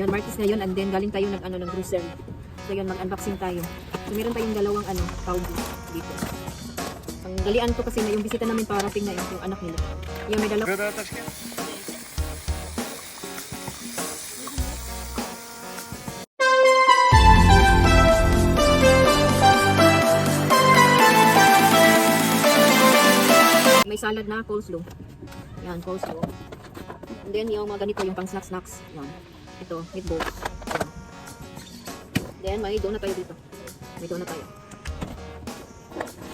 Yan, Martis ngayon and then galing tayo ng ano ng grocery. So yun, mag-unboxing tayo. So meron tayong dalawang ano, powder dito. Ang galian ko kasi na yung bisita namin para ping na yun, yung anak nila. Yan, may dalawa. May salad na coleslaw. Yan, coleslaw. And then yung mga ganito, yung pang snacks-snacks. Yan. Ito, meatballs. Yan. Then may donut tayo dito. May donut tayo.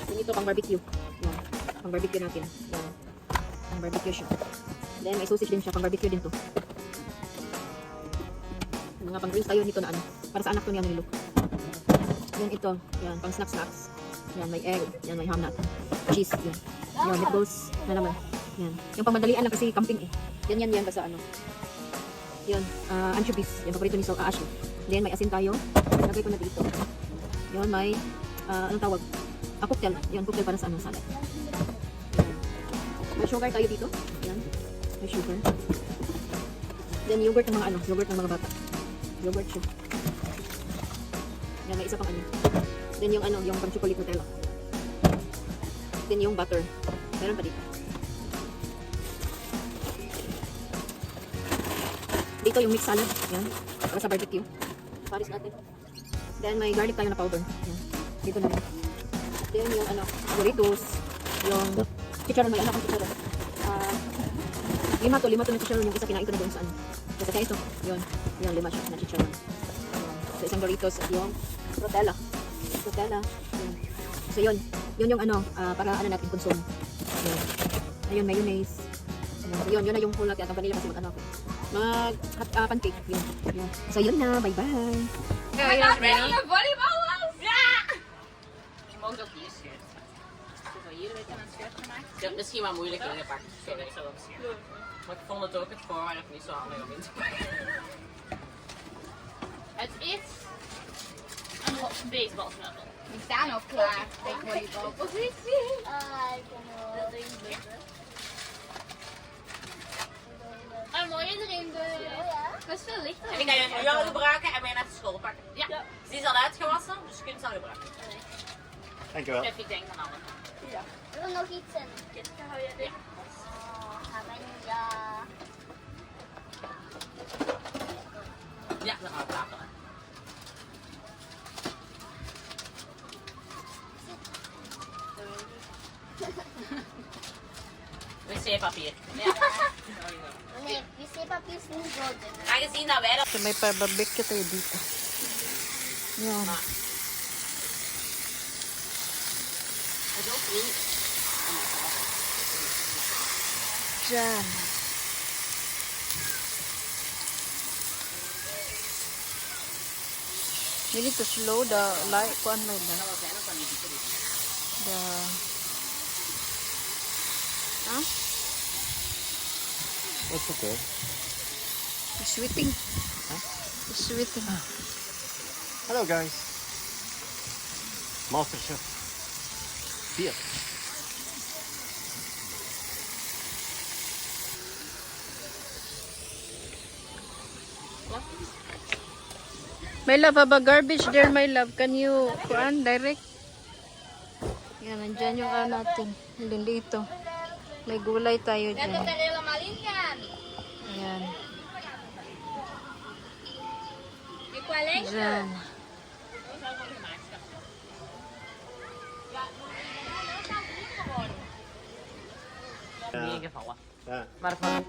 Then ito pang barbecue. Yan. Pang barbecue natin. Yan. Pang barbecue siya. Then may sausage din siya. Pang barbecue din to. Mga pang drinks tayo nito na ano. Para sa anak to ni Luke. Yan ito. Yan, pang snacks snacks. Yan, may egg. Yan, may ham nut. Cheese. Yan. Yan, meatballs na naman. Yan. Yung pangmadalian lang kasi camping eh. Yan, yan, yan. Basta ano. Yun. ah anchovies. Yan, paborito ni so, uh, Ashley. Then, may asin tayo. Lagay ko na dito. Yun, may, ah, anong tawag? Ah, cocktail. Yan, cocktail para sa ano, salad. May sugar tayo dito. Yan. May sugar. Then, yogurt ng mga ano, yogurt ng mga bata. Yogurt siya. Yan, may isa pang ano. Then, yung ano, yung pang chocolate Nutella. Then, yung butter. Meron pa dito. Dito yung mixed salad. Yan. Para sa barbecue. Paris natin. Then may garlic tayo na powder. Yan. Dito na rin. Then yung ano, Doritos. Yung chicharon. May anak ang chicharon. Ah, lima to. Lima to na chicharon. Yung isa kinain ko na doon sa ano. Kasi kaya ito. Yun. Yun, lima siya na chicharon. Yan. So isang Doritos at yung Rotella. Rotella. Yan. So yun. Yun yung ano, ah, para ano natin consume. Yun. Ayun, mayonnaise. Yun, yun, yun na yung whole natin. At vanilla kasi mag-ano ako. Maar uh, ah, pancake. een yun. So yun na, bye-bye. Okay, oh ready? The volleyball was? moet ook hier. Hier scherp gemaakt. Dat misschien wel moeilijk in de pak. Sorry, ik zal het. Maar ik vond het ook het voorwerp niet zo handig om in te pakken. Het is een baseballsnubbel. We staan al klaar. Ik volleybal. Positie. Ah, ik Erin doen. Dat is veel lichter. En ik ga je jou gebruiken en mee naar de school pakken. Ja. Die is al uitgewassen, dus je kunt ze al gebruiken. Dankjewel. Chef, ik denk van alles. Er wil nog iets in. Ja. Golden. Aangezien dat wij dat... So may pa-barbecue tayo dito. Yan. Diyan. You need to slow the light. Kuan may na. The... Huh? That's okay. It's sweating. It's sweating. Hello guys. Master Chef. Beer. My love, have a garbage there, my love. Can you, kuan, direct? Yan, nandyan yung ano natin. Nandun dito. May gulay tayo dyan. Dyan. Marfan.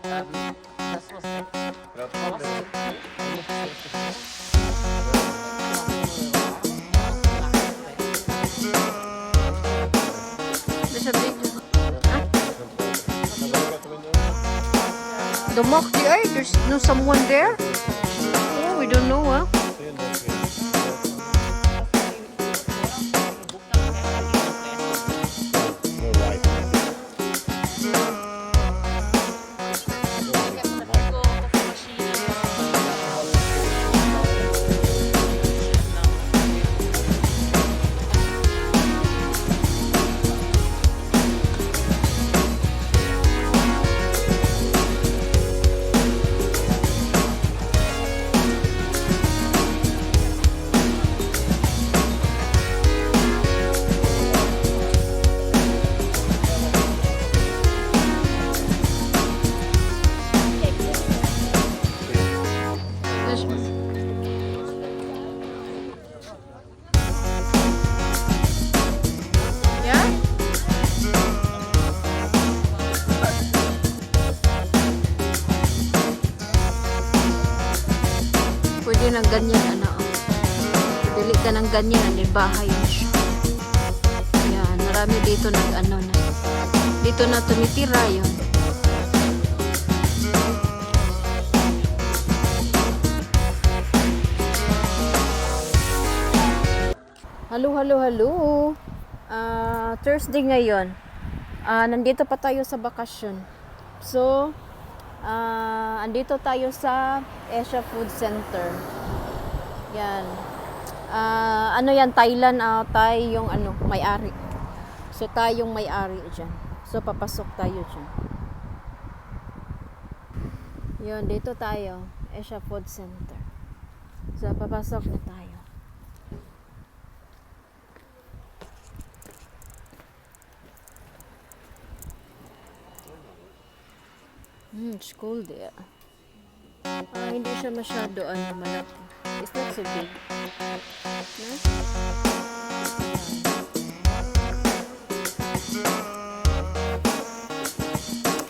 Dan mocht die uit, there's no someone there. Oh, we don't know, huh? Ng ganyan, ano. oh. Bili ka ng ganyan, may bahay na siya. Yan, marami dito nag ano na. Dito na tumitira yun. Hello, hello, hello. Ah, Thursday ngayon. Ah, nandito pa tayo sa bakasyon. So, ah, andito tayo sa Asia Food Center. Yan. Ah, ano yan, Thailand, ah, Thai yung ano, may-ari. So, tayong may-ari dyan. So, papasok tayo dyan. Yun, dito tayo. Asia Food Center. So, papasok na tayo. Hmm, it's cold eh. Ah, hindi siya masyado ano, malaki. It's not so big. No?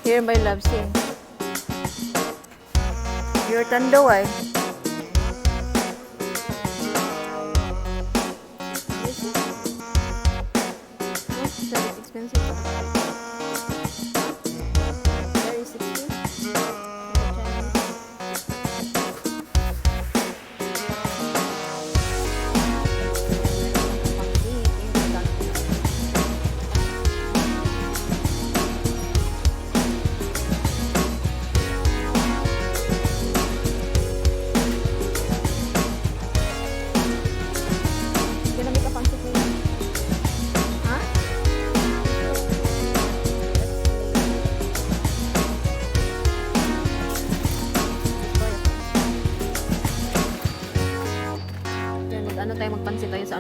Here, my love, sing. Your tando. This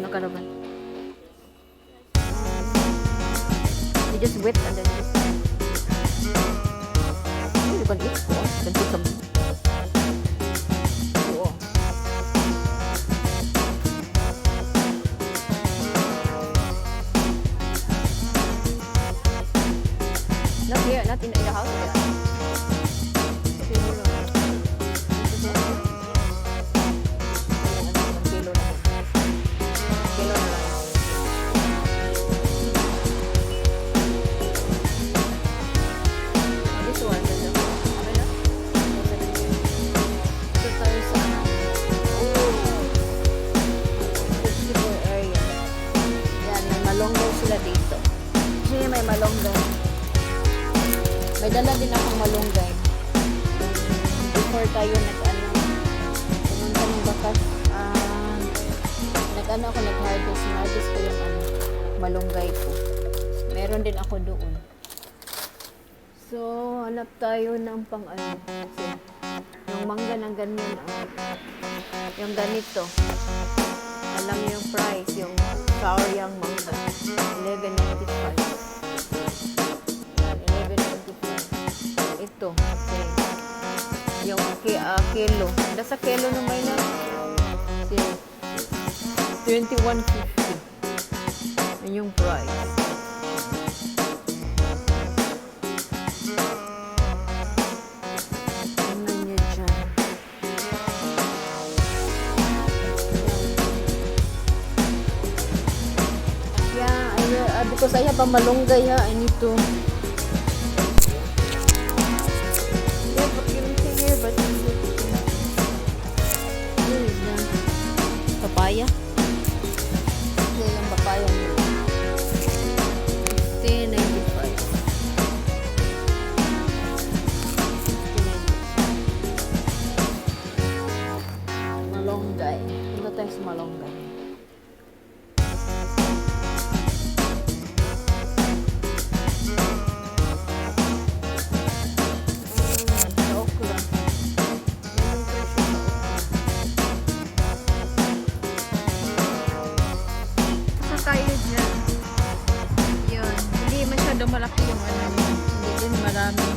tayo sa. You just whip and then just... Oh, you can eat. You can put some... Not here, not in, in the house. Yeah. Kasi may malonggay. May dala din akong malunggay. Before tayo nag-ano, pumunta ng bakas, ah, nag-ano ako, nag-harvest, harvest ko yung ano, malunggay ko. Meron din ako doon. So, hanap tayo ng pang ano, kasi yung mangga ng ganyan, ah, yung ganito. Alam niyo yung price, yung sour young mangga, 11.95. kilo. Nasa kilo na may lang. Si 21.50. Yan yung price. Yeah, I uh, because I have a malunggay ha, I need to see malaki yung ano. Hindi din marami.